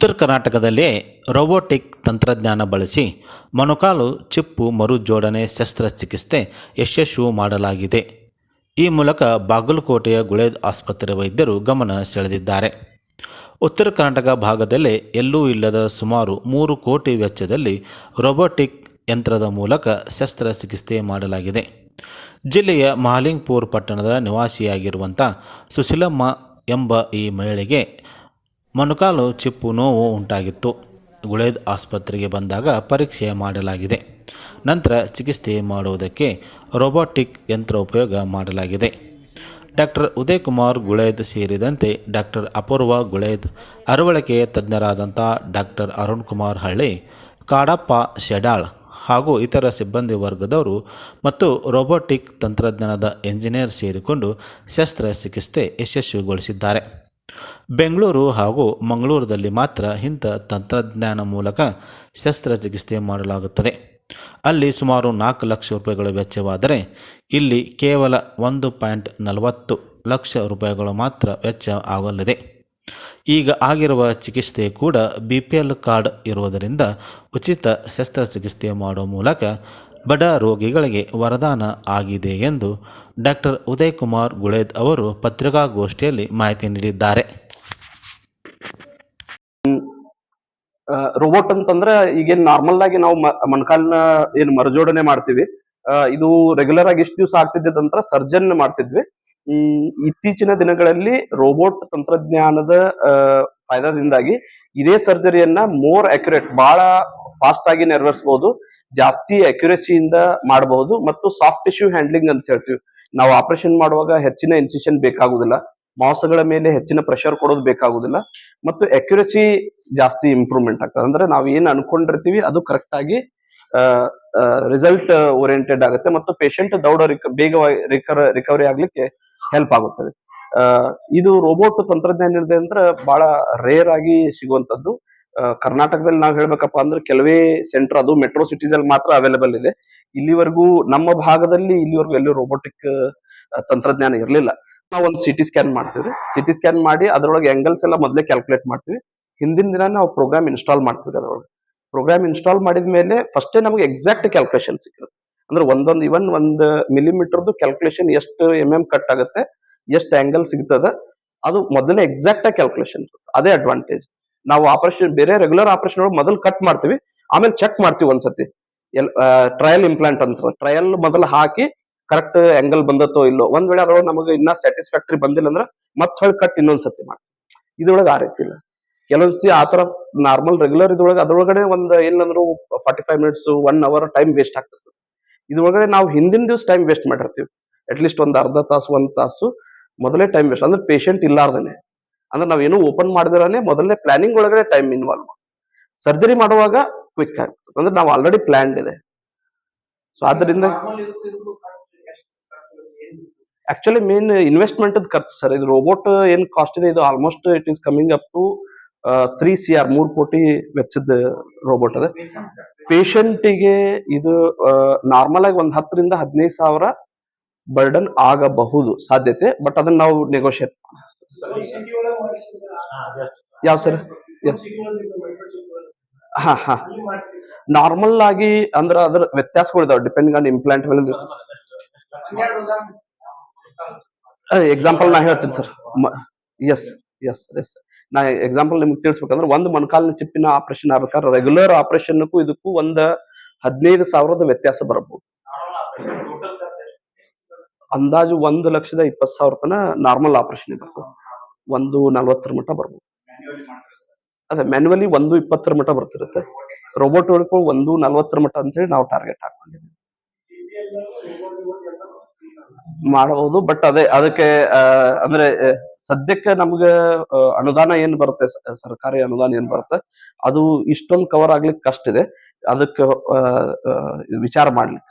ಉತ್ತರ ಕರ್ನಾಟಕದಲ್ಲಿ ರೋಬೋಟಿಕ್ ತಂತ್ರಜ್ಞಾನ ಬಳಸಿ ಮೊಣಕಾಲು, ಚಿಪ್ಪು, ಮರುಜೋಡಣೆ, ಶಸ್ತ್ರಚಿಕಿತ್ಸೆ ಯಶಸ್ವಿ ಮಾಡಲಾಗಿದೆ. ಈ ಮೂಲಕ ಬಾಗಲಕೋಟೆಯ ಗುಳೇದ್ ಆಸ್ಪತ್ರೆ ವೈದ್ಯರು ಗಮನ ಸೆಳೆದಿದ್ದಾರೆ. ಉತ್ತರ ಕರ್ನಾಟಕ ಭಾಗದಲ್ಲೇ ಎಲ್ಲೂ ಇಲ್ಲದ ಸುಮಾರು ಮೂರು ಕೋಟಿ ವೆಚ್ಚದಲ್ಲಿ ರೋಬೋಟಿಕ್ ಯಂತ್ರದ ಮೂಲಕ ಶಸ್ತ್ರಚಿಕಿತ್ಸೆ ಮಾಡಲಾಗಿದೆ. ಜಿಲ್ಲೆಯ ಮಹಾಲಿಂಗ್ಪುರ್ ಪಟ್ಟಣದ ನಿವಾಸಿಯಾಗಿರುವಂಥ ಸುಶೀಲಮ್ಮ ಎಂಬ ಈ ಮಹಿಳೆಗೆ ಮೊಣಕಾಲು ಚಿಪ್ಪು ನೋವು ಉಂಟಾಗಿತ್ತು. ಗುಳೇದ್ ಆಸ್ಪತ್ರೆಗೆ ಬಂದಾಗ ಪರೀಕ್ಷೆ ಮಾಡಲಾಗಿದೆ. ನಂತರ ಚಿಕಿತ್ಸೆ ಮಾಡುವುದಕ್ಕೆ ರೋಬೋಟಿಕ್ ಯಂತ್ರ ಉಪಯೋಗ ಮಾಡಲಾಗಿದೆ. ಡಾಕ್ಟರ್ ಉದಯ್ ಕುಮಾರ್ ಗುಳೇದ್ ಸೇರಿದಂತೆ ಡಾಕ್ಟರ್ ಅಪೂರ್ವ ಗುಳೇದ್, ಅರವಳಿಕೆ ತಜ್ಞರಾದಂಥ ಡಾಕ್ಟರ್ ಅರುಣ್ ಕುಮಾರ್ ಹಳ್ಳಿ, ಕಾಡಪ್ಪ ಶೆಡಾಳ್ ಹಾಗೂ ಇತರ ಸಿಬ್ಬಂದಿ ವರ್ಗದವರು ಮತ್ತು ರೋಬೋಟಿಕ್ ತಂತ್ರಜ್ಞಾನದ ಎಂಜಿನಿಯರ್ ಸೇರಿಕೊಂಡು ಶಸ್ತ್ರಚಿಕಿತ್ಸೆ ಯಶಸ್ವಿಗೊಳಿಸಿದ್ದಾರೆ. ಬೆಂಗಳೂರು ಹಾಗೂ ಮಂಗಳೂರಿನಲ್ಲಿ ಮಾತ್ರ ಇಂಥ ತಂತ್ರಜ್ಞಾನ ಮೂಲಕ ಶಸ್ತ್ರಚಿಕಿತ್ಸೆ ಮಾಡಲಾಗುತ್ತದೆ. ಅಲ್ಲಿ ಸುಮಾರು ನಾಲ್ಕು ಲಕ್ಷ ರೂಪಾಯಿಗಳು ವೆಚ್ಚವಾದರೆ ಇಲ್ಲಿ ಕೇವಲ ಒಂದು ಪಾಯಿಂಟ್ ನಲವತ್ತು ಲಕ್ಷ ರೂಪಾಯಿಗಳು ಮಾತ್ರ ವೆಚ್ಚ ಆಗಲಿದೆ. ಈಗ ಆಗಿರುವ ಚಿಕಿತ್ಸೆ ಕೂಡ ಬಿ ಪಿ ಎಲ್ ಕಾರ್ಡ್ ಇರುವುದರಿಂದ ಉಚಿತ ಶಸ್ತ್ರಚಿಕಿತ್ಸೆ ಮಾಡುವ ಮೂಲಕ ಬಡ ರೋಗಿಗಳಿಗೆ ವರದಾನ ಆಗಿದೆ ಎಂದು ಡಾಕ್ಟರ್ ಉದಯ್ ಕುಮಾರ್ ಗುಳೇದ್ ಅವರು ಪತ್ರಿಕಾಗೋಷ್ಠಿಯಲ್ಲಿ ಮಾಹಿತಿ ನೀಡಿದ್ದಾರೆ. ರೋಬೋಟ್ ಅಂತಂದ್ರೆ ಈಗೇನ್ ನಾರ್ಮಲ್ ಆಗಿ ನಾವು ಮ- ಏನು ಮರುಜೋಡಣೆ ಮಾಡ್ತೀವಿ. ಇದು ರೆಗ್ಯುಲರ್ ಆಗಿ ಎಷ್ಟು ದಿವಸ ಆಗ್ತಿದ್ದಂತ್ರ ಸರ್ಜನ್ ಮಾಡ್ತಿದ್ವಿ. ಇತ್ತೀಚಿನ ದಿನಗಳಲ್ಲಿ ರೋಬೋಟ್ ತಂತ್ರಜ್ಞಾನದ ಫಾಯ್ದಾದಿಂದಾಗಿ ಇದೇ ಸರ್ಜರಿಯನ್ನ ಮೋರ್ ಅಕ್ಯುರೇಟ್ ಬಹಳ ಫಾಸ್ಟ್ ಆಗಿ ನೆರವೇರಿಸಬಹುದು ಜಾಸ್ತಿ ಅಕ್ಯುರಸಿಯಿಂದ ಮಾಡಬಹುದು ಮತ್ತು ಸಾಫ್ಟ್ ಟಿಶ್ಯೂ ಹ್ಯಾಂಡ್ಲಿಂಗ್ ಅಂತ ಹೇಳ್ತೀವಿ. ನಾವು ಆಪರೇಷನ್ ಮಾಡುವಾಗ ಹೆಚ್ಚಿನ ಇನ್ಸಿಷನ್ ಬೇಕಾಗುದಿಲ್ಲ. ಮಾಂಸಗಳ ಮೇಲೆ ಹೆಚ್ಚಿನ ಪ್ರೆಷರ್ ಕೊಡೋದು ಬೇಕಾಗುದಿಲ್ಲ ಮತ್ತು ಅಕ್ಯುರಸಿ ಜಾಸ್ತಿ ಇಂಪ್ರೂವ್ಮೆಂಟ್ ಆಗ್ತದೆ. ಅಂದ್ರೆ ನಾವು ಏನ್ ಅನ್ಕೊಂಡಿರ್ತೀವಿ, ಅದು ಕರೆಕ್ಟ್ ಆಗಿ ರಿಸಲ್ಟ್ ಓರಿಯೆಂಟೆಡ್ ಆಗುತ್ತೆ ಮತ್ತು ಪೇಷಂಟ್ ದೌಡ ಬೇಗ ರಿಕವರಿ ಆಗ್ಲಿಕ್ಕೆ ಹೆಲ್ಪ್ ಆಗುತ್ತದೆ. ಇದು ರೋಬೋಟ್ ತಂತ್ರಜ್ಞಾನ ಇದೆ ಅಂದ್ರೆ ಬಹಳ ರೇರ್ ಆಗಿ ಸಿಗುವಂತದ್ದು ಕರ್ನಾಟಕದಲ್ಲಿ ನಾವು ಹೇಳ್ಬೇಕಪ್ಪ ಅಂದ್ರೆ ಕೆಲವೇ ಸೆಂಟರ್ ಅದು ಮೆಟ್ರೋ ಸಿಟೀಸ್ ಅಲ್ಲಿ ಮಾತ್ರ ಅವೈಲೇಬಲ್ ಇದೆ. ಇಲ್ಲಿವರೆಗೂ ನಮ್ಮ ಭಾಗದಲ್ಲಿ ಇಲ್ಲಿವರೆಗೂ ಎಲ್ಲೂ ರೋಬೋಟಿಕ್ ತಂತ್ರಜ್ಞಾನ ಇರಲಿಲ್ಲ. ನಾವು ಒಂದು ಸಿಟಿ ಸ್ಕ್ಯಾನ್ ಮಾಡ್ತೀವಿ ಸಿಟಿ ಸ್ಕ್ಯಾನ್ ಮಾಡಿ ಅದರೊಳಗೆ ಆಂಗಲ್ಸ್ ಎಲ್ಲ ಮೊದಲೇ ಕ್ಯಾಲ್ಕುಲೇಟ್ ಮಾಡ್ತೀವಿ ಹಿಂದಿನ ದಿನ ನಾವು ಪ್ರೋಗ್ರಾಮ್ ಇನ್ಸ್ಟಾಲ್ ಮಾಡ್ತೀವಿ ಅದರೊಳಗೆ. ಪ್ರೋಗ್ರಾಮ್ ಇನ್ಸ್ಟಾಲ್ ಮಾಡಿದ ಮೇಲೆ ಫಸ್ಟೇ ನಮಗೆ ಎಕ್ಸಾಕ್ಟ್ ಕ್ಯಾಲ್ಕುಲೇಷನ್ ಸಿಕ್ಕಿರುತ್ತೆ. ಅಂದ್ರೆ ಒಂದೊಂದು ಇವನ್ ಒಂದು ಮಿಲಿಮೀಟರ್ದು ಕ್ಯಾಲ್ಕುಲೇಷನ್ ಎಷ್ಟು ಎಂ ಎಂ ಕಟ್ ಆಗುತ್ತೆ, ಎಷ್ಟು ಆಂಗಲ್ ಸಿಗ್ತದ, ಅದು ಮೊದಲೇ ಎಕ್ಸಾಕ್ಟ್ ಆಗಿ ಕ್ಯಾಲ್ಕುಲೇಷನ್ ಅದೇ ಅಡ್ವಾಂಟೇಜ್ ನಾವು ಆಪರೇಷನ್ ಬೇರೆ ರೆಗ್ಯುಲರ್ ಆಪರೇಷನ್ ಒಳಗೆ ಮೊದಲು ಕಟ್ ಮಾಡ್ತೀವಿ, ಆಮೇಲೆ ಚೆಕ್ ಮಾಡ್ತೀವಿ ಒಂದ್ಸತಿ. ಎಲ್ ಟ್ರಯಲ್ ಇಂಪ್ಲಾಂಟ್ ಅಂತ ಟ್ರಯಲ್ ಮೊದಲು ಹಾಕಿ ಕರೆಕ್ಟ್ ಆಂಗಲ್ ಬಂದತ್ತೋ ಇಲ್ಲೋ, ಒಂದ್ ವೇಳೆ ಅದ್ರೊಳಗೆ ನಮಗೆ ಇನ್ನ ಸ್ಯಾಟಿಸ್ಫ್ಯಾಕ್ಟರಿ ಬಂದಿಲ್ಲ ಅಂದ್ರೆ ಮತ್ತೆ ಹೊಳ್ ಕಟ್ ಇನ್ನೊಂದ್ಸತಿ ಮಾಡಿ. ಇದ್ರೊಳಗೆ ಆ ರೀತಿ ಇಲ್ಲ. ಕೆಲವೊಂದ್ಸತಿ ಆ ತರ ನಾರ್ಮಲ್ ರೆಗ್ಯುಲರ್ ಇದ್ರೊಳಗೆ, ಅದ್ರೊಳಗಡೆ ಒಂದ್ ಏನಂದ್ರು forty five minutes one hour time waste ಆಗ್ತದೆ. ಇದ್ರೊಳಗಡೆ ನಾವು ಹಿಂದಿನ ದಿವಸ ಟೈಮ್ ವೇಸ್ಟ್ ಮಾಡಿರ್ತೀವಿ. ಅಟ್ಲೀಸ್ಟ್ ಒಂದ್ ಅರ್ಧ ತಾಸು, ಒಂದ್ ತಾಸು ಮೊದಲೇ ಟೈಮ್ ವೇಸ್ಟ್ ಅಂದ್ರೆ ಪೇಷಂಟ್ ಇಲ್ಲಾರ್ದೇನೆ. ಅಂದ್ರೆ ನಾವೇನು ಓಪನ್ ಮಾಡಿದ್ರೆ ಮೊದಲನೇ ಪ್ಲಾನಿಂಗ್ ಒಳಗಡೆ ಟೈಮ್ ಇನ್ವಾಲ್ವ್ ಸರ್ಜರಿ ಮಾಡುವಾಗ ಕ್ವಿಕ್ ಆಗ್ತದೆ ಅಂದ್ರೆ ನಾವು ಆಲ್ರೆಡಿ ಪ್ಲಾನ್ಡ್ ಇದೆ. ಸೊ ಆದ್ರಿಂದ ಆಕ್ಚುಲಿ ಮೇನ್ ಇನ್ವೆಸ್ಟ್ಮೆಂಟ್ ಖರ್ಚು ಸರ್. ಇದು ರೋಬೋಟ್ ಏನ್ ಕಾಸ್ಟ್ ಇದೆ? ಇದು almost it is coming up to three C R ಮೂರ್ ಕೋಟಿ ವೆಚ್ಚದ ರೋಬೋಟ್ ಅದ. ಪೇಷಂಟಿಗೆ ಇದು ನಾರ್ಮಲ್ ಆಗಿ ಒಂದು ಹತ್ತರಿಂದ ಹದಿನೈದು ಸಾವಿರ ಬರ್ಡನ್ ಆಗಬಹುದು ಸಾಧ್ಯತೆ. ಬಟ್ ಅದನ್ನ ನಾವು ನೆಗೋಷಿಯೇಟ್ ಯಾವ ಸರ್? ಹಾ ಹಾ. ನಾರ್ಮಲ್ ಆಗಿ ಅಂದ್ರ ಅದ್ರ ವ್ಯತ್ಯಾಸಗಳಿದಾವೆ ಡಿಪೆಂಡಿಂಗ್ ಆನ್ ಇಂಪ್ಲಾಂಟ್ ಮೇಲೆ ಎಕ್ಸಾಂಪಲ್ ನಾ ಹೇಳ್ತೀನಿ ಸರ್ ಎಸ್ ಎಸ್ ಎಸ್ ನಾ ಎಕ್ಸಾಂಪಲ್ ನಿಮ್ಗೆ ತಿಳಿಸ್ಬೇಕಂದ್ರೆ ಒಂದು ಮೊಣಕಾಲಿನ ಚಿಪ್ಪಿನ ಆಪರೇಷನ್ ಆಗ್ಬೇಕಾದ್ರೆ ರೆಗ್ಯುಲರ್ ಆಪರೇಷನ್ಗೂ ಇದಕ್ಕೂ ಒಂದ್ ಹದಿನೈದು ಸಾವಿರದ ವ್ಯತ್ಯಾಸ ಬರಬಹುದು. ಅಂದಾಜು ಒಂದು ಲಕ್ಷದ ಇಪ್ಪತ್ತು ಸಾವಿರ ತನ ನಾರ್ಮಲ್ ಆಪರೇಷನ್ ಇರುತ್ತೆ ಒಂದು ನಲ್ವತ್ತರ ಮಟ್ಟ ಬರ್ಬೋದು. ಅದೇ ಮ್ಯಾನ್ಯುವಲಿ ಒಂದು ಇಪ್ಪತ್ತರ ಮಟ್ಟ ಬರ್ತಿರುತ್ತೆ. ರೋಬೋಟ್ ಒಳಗೂ ಒಂದು ನಲ್ವತ್ತರ ಮಟ್ಟ ಅಂತೇಳಿ ನಾವು ಟಾರ್ಗೆಟ್ ಹಾಕೊಂಡಿದ್ದೀವಿ. ಮಾಡಬಹುದು ಬಟ್ ಅದೇ ಅದಕ್ಕೆ ಅಂದ್ರೆ ಸದ್ಯಕ್ಕೆ ನಮ್ಗೆ ಅನುದಾನ ಏನ್ ಬರುತ್ತೆ ಸರ್ಕಾರಿ ಅನುದಾನ ಏನ್ ಬರುತ್ತೆ ಅದು ಇಷ್ಟೊಂದು ಕವರ್ ಆಗ್ಲಿಕ್ಕೆ ಕಷ್ಟ ಇದೆ. ಅದಕ್ಕೆ ವಿಚಾರ ಮಾಡ್ಲಿಕ್ಕೆ.